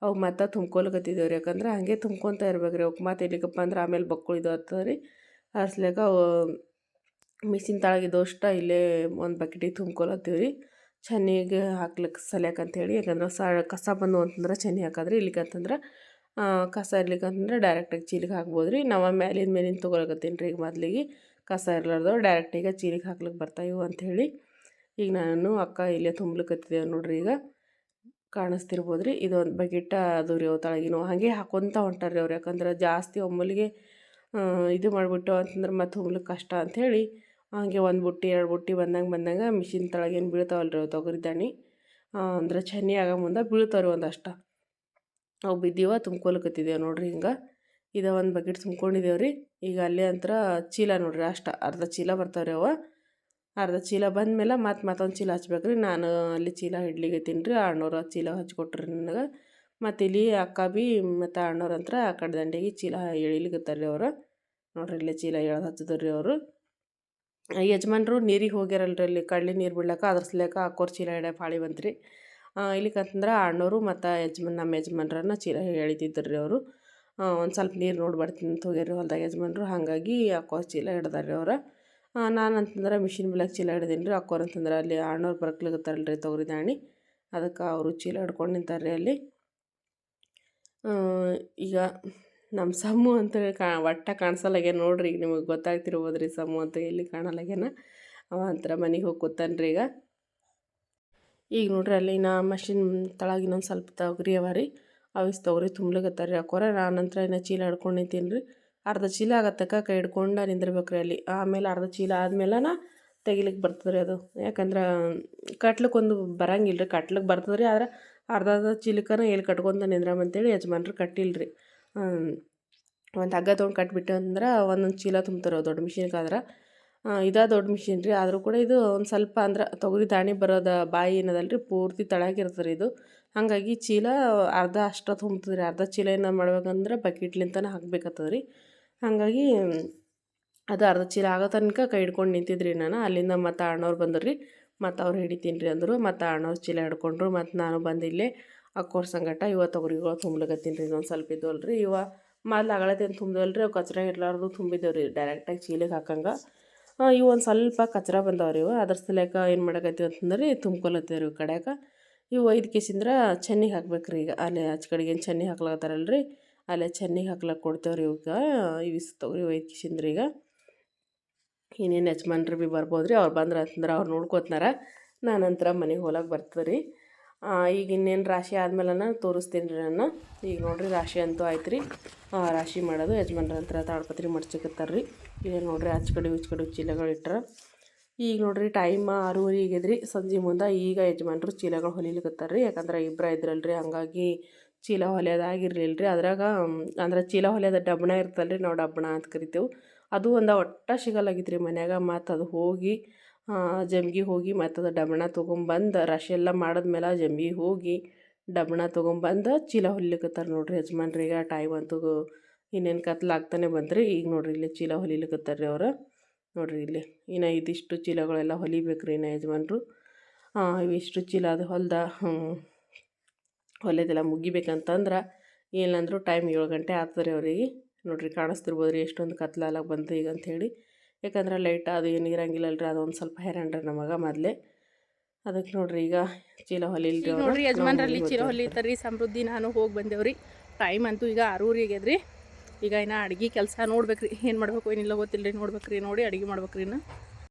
ಅವು ಮತ್ತೆ ತುಂಬ್ಕೊಲಕತ್ತಿದ್ದೇವೆ ರೀ ಯಾಕಂದ್ರೆ ಹಾಗೆ ತುಂಬ್ಕೊತ ಇರ್ಬೇಕು ರೀ ಅವ್ಕೆ ಮತ್ತೆ ಎಲ್ಲಿಗಪ್ಪ ಅಂದ್ರೆ ಆಮೇಲೆ ಬಕ್ಕುಳು ಇದು ಆಗ್ತದೆ ರೀ ಹರ್ಸ್ಲಿಕ್ಕೆ ಅವು ಮಿಷಿನ್ ತಳಗಿದ್ದು ಅಷ್ಟ, ಇಲ್ಲೇ ಒಂದು ಬಕೆಟಿಗೆ ತುಂಬ್ಕೊಲತ್ತೀವಿ ರೀ ಚೆನ್ನಾಗಿ ಹಾಕ್ಲಿಕ್ಕೆ ಹೇಳಿ, ಯಾಕಂದ್ರೆ ಸ ಕಸ ಬಂದು ಅಂತಂದ್ರೆ ಚೆನ್ನಿ ಹಾಕಿದ್ರೆ. ಇಲ್ಲಿಗೆ ಅಂತಂದ್ರೆ ಕಸ ಇರ್ಲಿಕ್ಕಂತಂದ್ರೆ ಡೈರೆಕ್ಟಾಗಿ ಚೀಲಿಗೆ ಹಾಕ್ಬೋದು ರೀ ನಾವು ಮೇಲಿಂದ ಮೇಲಿಂದ ತೊಗೊಳಕತ್ತೀನಿ ರೀ ಈಗ ಮೊದಲಿಗೆ. ಕಸ ಇರ್ಲಾರ್ದು ಡೈರೆಕ್ಟಿಗೆ ಚೀಲಿಗೆ ಹಾಕ್ಲಿಕ್ಕೆ ಬರ್ತಾಯಿವು ಅಂಥೇಳಿ ಈಗ ನಾನು ಅಕ್ಕ ಇಲ್ಲೇ ತುಂಬ್ಲಿಕತ್ತಿದ್ದೇವೆ ನೋಡ್ರಿ ಈಗ. ಕಾಣಿಸ್ತಿರ್ಬೋದು ರೀ ಇದೊಂದು ಬಕೆಟ, ಅದು ರೀ ಅವು ತಳಗಿನವು. ಹಾಗೆ ಹಾಕೊತ ಹೊಂಟಾರ ರೀ ಅವ್ರು. ಯಾಕಂದ್ರೆ ಜಾಸ್ತಿ ಒಮ್ಮಲಿಗೆ ಇದು ಮಾಡಿಬಿಟ್ಟು ಅಂತಂದ್ರೆ ಮತ್ತೆ ತುಂಬ್ಲಿಕ್ಕೆ ಕಷ್ಟ ಅಂಥೇಳಿ ಹಾಗೆ ಒಂದು ಬುಟ್ಟಿ, ಎರಡು ಬುಟ್ಟಿ ಬಂದಂಗೆ ಬಂದಂಗೆ ಮಿಷಿನ್ ತಳಗೇನು ಬೀಳ್ತಾವಲ್ರಿ ಅವು ತೊಗರಿ ದಾಣಿ ಅಂದ್ರೆ ಚೆನ್ನಿ ಆಗೋ ಮುಂದೆ ಬೀಳ್ತಾವ್ರಿ ಒಂದಷ್ಟು. ಅವು ಬಿದ್ದೀವ ತುಂಬ್ಕೊಲಕತ್ತಿದ್ದೇವೆ ನೋಡ್ರಿ ಹಿಂಗೆ. ಇದು ಒಂದು ಬಕೆಟ್ ತುಂಬ್ಕೊಂಡಿದ್ದೇವೆ ರೀ. ಈಗ ಅಲ್ಲೇ ಅಂತರ ಚೀಲ ನೋಡ್ರಿ, ಅಷ್ಟ ಅರ್ಧ ಚೀಲ ಬರ್ತಾವ್ರಿ ಅವ. ಅರ್ಧ ಚೀಲ ಬಂದಮೇಲೆ ಮತ್ತೆ ಮತ್ತೊಂದು ಚೀಲ ಹಚ್ಬೇಕು ರೀ ನಾನು ಅಲ್ಲಿ ಚೀಲ ಹಿಡ್ಲಿಗತ್ತೀನಿ ರೀ ಅಣ್ಣವ್ರು ಚೀಲ ಹಚ್ಕೊಟ್ರಿ ನನಗೆ. ಮತ್ತು ಇಲ್ಲಿ ಅಕ್ಕ ಬಿ ಮತ್ತು ಅಣ್ಣವ್ರ ಹತ್ರ ಆ ಕಡೆ ದಂಡೆಗೆ ಚೀಲ ಎಳಿಲಿಕತ್ತಾರೆ ರೀ ಅವರು. ನೋಡ್ರಿ ಇಲ್ಲೇ ಚೀಲ ಎಳ್ದು ಹಚ್ಚಿದ್ರು ರೀ ಅವರು ಯಜಮಾನ್ರು ನೀರಿಗೆ ಹೋಗ್ಯಾರಲ್ರಿ ಅಲ್ಲಿ, ಕಳ್ಳಿ ನೀರು ಬಿಡ್ಲಕ್ಕ ಅದ್ರ ಸಲೇಕ ಅಕ್ಕೋರ್ ಚೀಲ ಇಡ್ಯಾ ಪಾಳಿ ಬಂತು ರೀ ಇಲ್ಲಿಕಂತಂದ್ರೆ ಅಣ್ಣವರು ಮತ್ತು ಯಜಮಾನ್, ನಮ್ಮ ಯಜಮಾನ್ರನ್ನ ಚೀಲ ಎಳಿತಿದ್ರು ರೀ ಅವರು. ಒಂದು ಸ್ವಲ್ಪ ನೀರು ನೋಡಿ ಬರ್ತೀನಿ ಅಂತ ಹೋಗ್ಯಾರ ಹೊಲ್ದಾಗ ಯಜಮಾನ್ರು. ಹಾಗಾಗಿ ಅಕ್ಕೋರ್ ಚೀಲ ಹಿಡ್ದಾರೆ ರೀ ಅವ್ರು. ನಾನು ಅಂತಂದ್ರೆ ಮಿಷಿನ್ ಬಿಲಾಕ್ ಚೀಲ ಹಿಡ್ದೀನಿ ರೀ. ಅಕ್ಕೋರು ಅಂತಂದ್ರೆ ಅಲ್ಲಿ ಅಣ್ಣವ್ರು ಬರ್ಕ್ಲಿಗತ್ತಾರಲ್ಲ ರೀ ತೊಗರಿ ದಾಣಿ. ಅದಕ್ಕೆ ಅವರು ಚೀಲ ಹಿಡ್ಕೊಂಡು ನಿಂತಾರೆ ರೀ ಅಲ್ಲಿ. ಈಗ ನಮ್ಮ ಸಮ್ಮು ಅಂತೇಳಿ ಕಾ ಒಟ್ಟ ಕಾಣಿಸಲ್ಲಾಗ್ಯಾನ ನೋಡ್ರಿ. ಈಗ ನಿಮಗೆ ಗೊತ್ತಾಗ್ತಿರ್ಬೋದು ರೀ ಸಮ್ಮು ಅಂತ ಎಲ್ಲಿ ಕಾಣಲಾಗೇನ ಅವ ಅಂತರ ಮನೆಗೆ ಹೋಗಿ ಕೂತಾನೆ ರೀ ಈಗ. ಈಗ ನೋಡ್ರಿ ಅಲ್ಲಿ ನಾ ಮಷಿನ್ ತಳಗ ಇನ್ನೊಂದು ಸ್ವಲ್ಪ ತೊಗರಿ ಅವ ರೀ. ಅವಿಸ್ ತೊಗರಿ ತುಂಬ್ಲಿಕತ್ತಾರ. ರೀ ಹಾಕೋರ ನಾನಂತರ ಇನ್ನು ಚೀಲ ಹಿಡ್ಕೊಂಡು ನಿಂತೀನಿ ರೀ. ಅರ್ಧ ಚೀಲ ಆಗತ್ತಕ ಕೈ ಹಿಡ್ಕೊಂಡು ನಿಂದಿರ್ಬೇಕು ರೀ ಅಲ್ಲಿ. ಆಮೇಲೆ ಅರ್ಧ ಚೀಲ ಆದ್ಮೇಲೆ ತೆಗಿಲಿಕ್ಕೆ ಬರ್ತದೆ ರೀ ಅದು. ಯಾಕಂದ್ರೆ ಕಟ್ಲಿಕ್ಕೆ ಒಂದು ಬರಂಗಿಲ್ಲ ರೀ. ಕಟ್ಲಕ್ಕೆ ಬರ್ತದೆ ರೀ. ಆದ್ರೆ ಅರ್ಧ ಅರ್ಧ ಚೀಲಕ್ಕನ ಎಲ್ಲಿ ಕಟ್ಕೊಂತ ನಿಂದ್ರಮಂತೇಳಿ ಯಜಮಾನ್ರು ಕಟ್ಟಿಲ್ಲ ರೀ. ಒಂದು ಹಗ್ಗ ತೊಗೊಂಡು ಕಟ್ಬಿಟ್ಟು ಅಂದ್ರೆ ಒಂದೊಂದು ಚೀಲ ತುಂಬ್ತಾರೆ ದೊಡ್ಡ ಮಿಷಿನ್ಗೆ ಆದ್ರೆ ಇದೇ ದೊಡ್ಡ ಮಿಷಿನ್ ರೀ. ಆದರೂ ಕೂಡ ಇದು ಒಂದು ಸ್ವಲ್ಪ ಅಂದ್ರೆ ತೊಗರಿ ದಾಣಿ ಬರೋದ ಬಾಯಿ ಏನದಲ್ಲ ರೀ ಪೂರ್ತಿ ತಳಗಿರ್ತದೆ ಇದು. ಹಾಗಾಗಿ ಚೀಲ ಅರ್ಧ ಅಷ್ಟ ತುಂಬ್ತದೆ ರೀ ಅರ್ಧ ಚೀಲ ಏನು ಮಾಡ್ಬೇಕಂದ್ರೆ ಬಕೆಟ್ಲಿಂತನೇ ಹಾಕ್ಬೇಕಾಗ್ತದೆ ರೀ ಹಾಗಾಗಿ ಅದು ಅರ್ಧ ಚೀಲ ಆಗೋ ತನಕ ಕೈ ಹಿಡ್ಕೊಂಡು ನಿಂತಿದ್ರಿ ನಾನು. ಅಲ್ಲಿಂದ ಮತ್ತು ಅಣ್ಣವ್ರು ಬಂದರು. ರೀ ಮತ್ತು ಅವ್ರು ಹಿಡಿತೀನಿ ರೀ ಅಂದರು. ಮತ್ತು ಅಣ್ಣವ್ರು ಚೀಲ ಹಿಡ್ಕೊಂಡ್ರು. ಮತ್ತು ನಾನು ಬಂದಿಲ್ಲೇ ಅಕ್ಕೋರ್ ಸಂಗಟ ಇವ ತೊಗರಿಗಳು ತುಂಬ್ಲಕತ್ತೀನಿ ರೀ. ಇನ್ನೊಂದು ಸ್ವಲ್ಪ ಇದ್ದವಲ್ಲ ರೀ ಇವ ಮೊದ್ಲು ಅಗಳತ್ತೇನು ತುಂಬಿದವಲ್ಲ ರೀ ಅವು ಕಚ್ರ ಇರ್ಲಾರ್ದು ತುಂಬಿದ್ದೇವೆ ರೀ ಡೈರೆಕ್ಟಾಗಿ ಚೀಲಿಗೆ ಹಾಕಂಗೆ. ಇವು ಒಂದು ಸ್ವಲ್ಪ ಕಚ್ರ ಬಂದವ್ರಿ ಇವು. ಅದ್ರ ಸಲಕ ಏನು ಮಾಡಕತ್ತೀವಿ ಅಂತಂದ್ರೆ ತುಂಬ್ಕೊಲತ್ತೀವಿ ರೀ ಕಡ್ಯಾಕ. ಇವು ಐದು ಕೇಸಿಂದ್ರ ಚೆನ್ನಿಗೆ ಹಾಕ್ಬೇಕು ರೀ ಈಗ. ಅಲ್ಲೇ ಆಚೆ ಕಡೆಗೆ ಏನು ಚೆನ್ನಿ ಹಾಕ್ಲತ್ತಾರಲ್ಲ ರೀ ಅಲ್ಲೇ ಚೆನ್ನಿಗೆ ಹಾಕ್ಲಕ್ಕೆ ಕೊಡ್ತೇವೆ ರೀ ಇವಕ್ಕೆ ಇವಿಸ್ ತೊಗರಿ ಒಯ್ದು ಕಿಸಿಂದ್ರ ಈಗ. ಇನ್ನೇನು ಯಜಮಾನ್ರು ಭೀ ಬರ್ಬೋದು ರೀ ಅವ್ರು ಬಂದ್ರೆ ಅಂತಂದ್ರೆ ಅವ್ರು ನೋಡ್ಕೋತ್ನಾರ. ನಾನಂತರ ಮನೆಗೆ ಹೋಲಕ್ಕೆ ಬರ್ತದೆ ರೀ ಈಗ ಇನ್ನೇನು ರಾಶಿ ಆದ್ಮೇಲೆ ತೋರಿಸ್ತೀನಿ ರೀ ನಾನು. ಈಗ ನೋಡಿರಿ ರಾಶಿ ಅಂತೂ ಆಯ್ತು ರೀ ರಾಶಿ ಮಾಡೋದು ಯಜಮಾನ್ರ ಹತ್ರ ತಾಡ್ಪತ್ರಿ ಮಡ್ಚಕತ್ತಾರ ರೀ ಈಗ ನೋಡಿರಿ ಆಚೆ ಕಡೆ, ಈಚೆ ಕಡೆ ಚೀಲಗಳು ಇಟ್ಟರೆ ಈಗ ನೋಡಿರಿ ಟೈಮ್ ಆರೂವರೆ ಈಗಿದ್ರಿ ಸಂಜೆ ಮುಂದೆ ಈಗ ಯಜಮಾನ್ರು ಚೀಲಗಳು ಹೊಲಿಲಿಕತ್ತಾರ ರೀ ಯಾಕಂದ್ರೆ ಇಬ್ಬರ ರೀ ಹಂಗಾಗಿ ಚೀಲ ಹೊಲಿಯೋದಾಗಿರಲಿಲ್ಲ ರೀ ಅದ್ರಾಗ, ಅಂದ್ರೆ ಚೀಲ ಹೊಲಿಯೋದ ಡಬ್ಬಣ ಇರ್ತಲ್ಲ ರೀ ನಾವು ಡಬ್ಬಣ ಅಂತ ಕರಿತೇವೆ. ಅದು ಒಂದು ಒಟ್ಟ ಸಿಗಲ್ಲಾಗಿತ್ತು ರೀ ಮನ್ಯಾಗ. ಮತ್ತು ಅದು ಹೋಗಿ ಜಮ್ಗಿ ಹೋಗಿ ಮತ್ತು ಅದು ಡಬಣ ತೊಗೊಂಬಂದು ರಶ್ ಎಲ್ಲ ಮಾಡಿದ್ಮೇಲೆ ಜಮ್ಗಿ ಹೋಗಿ ಡಬಣ ತೊಗೊಂಬಂದು ಚೀಲ ಹೊಲಿಲಿಕತ್ತಾರ ನೋಡ್ರಿ ಯಜಮಾನ್ರಿ. ಈಗ ಟೈಮ್ ಅಂತೂ ಇನ್ನೇನು ಕತ್ಲಾಗ್ತಾನೆ ಬಂದ್ರಿ. ಈಗ ನೋಡ್ರಿ ಇಲ್ಲಿ ಚೀಲ ಹೊಲಿಲಿಕತ್ತಾರ ರೀ ಅವರು. ನೋಡ್ರಿ ಇಲ್ಲಿ ಇನ್ನು ಇದಿಷ್ಟು ಚೀಲಗಳೆಲ್ಲ ಹೊಲಿಬೇಕ್ರಿ ಇನ್ನು ಯಜಮಾನ್ರು. ಇವಿಷ್ಟು ಚೀಲ ಅದು ಹೊಲ್ದ ಹೊಲೆದೆಲ್ಲ ಮುಗಿಬೇಕಂತಂದ್ರೆ ಏನಂದರೂ ಟೈಮ್ ಏಳು ಗಂಟೆ ಆಗ್ತದೆ ಅವರಿಗೆ. ನೋಡ್ರಿ ಕಾಣಿಸ್ತಿರ್ಬೋದು ರೀ ಎಷ್ಟೊಂದು ಕತ್ಲಾಲಾಗ ಬಂತು ಈಗ ಅಂಥೇಳಿ ಯಾಕಂದ್ರೆ ಲೈಟ್ ಅದು ಏನು ಇರಂಗಿಲ್ಲಲ್ರಿ ಅದೊಂದು ಸ್ವಲ್ಪ ಹೈರಾಣ ರೀ ನಮಗೆ ಮೊದಲೇ ಅದಕ್ಕೆ ನೋಡ್ರಿ ಈಗ ಚೀಲ ಹೊಲಿಲ್ರಿ. ನೋಡ್ರಿ ಯಜಮಾನ್ರಲ್ಲಿ ಚೀಲ. ಹೊಲಿತಾರ್ರಿ ಸಮೃದ್ಧಿ ನಾನು ಹೋಗಿ ಬಂದೇವ್ರಿ ಟೈಮ್ ಅಂತೂ ಈಗ ಆರೂವರೆ ಆಗ್ಯದ್ರಿ ಈಗ ಇನ್ನು ಅಡುಗೆ ಕೆಲಸ ನೋಡ್ಬೇಕ್ರಿ ಏನು ಮಾಡ್ಬೇಕು ಏನಿಲ್ಲ ಗೊತ್ತಿಲ್ಲ ರೀ ನೋಡ್ಬೇಕ್ರಿ ನೋಡಿ ಅಡುಗೆ ಮಾಡ್ಬೇಕ್ರಿ ಇನ್ನು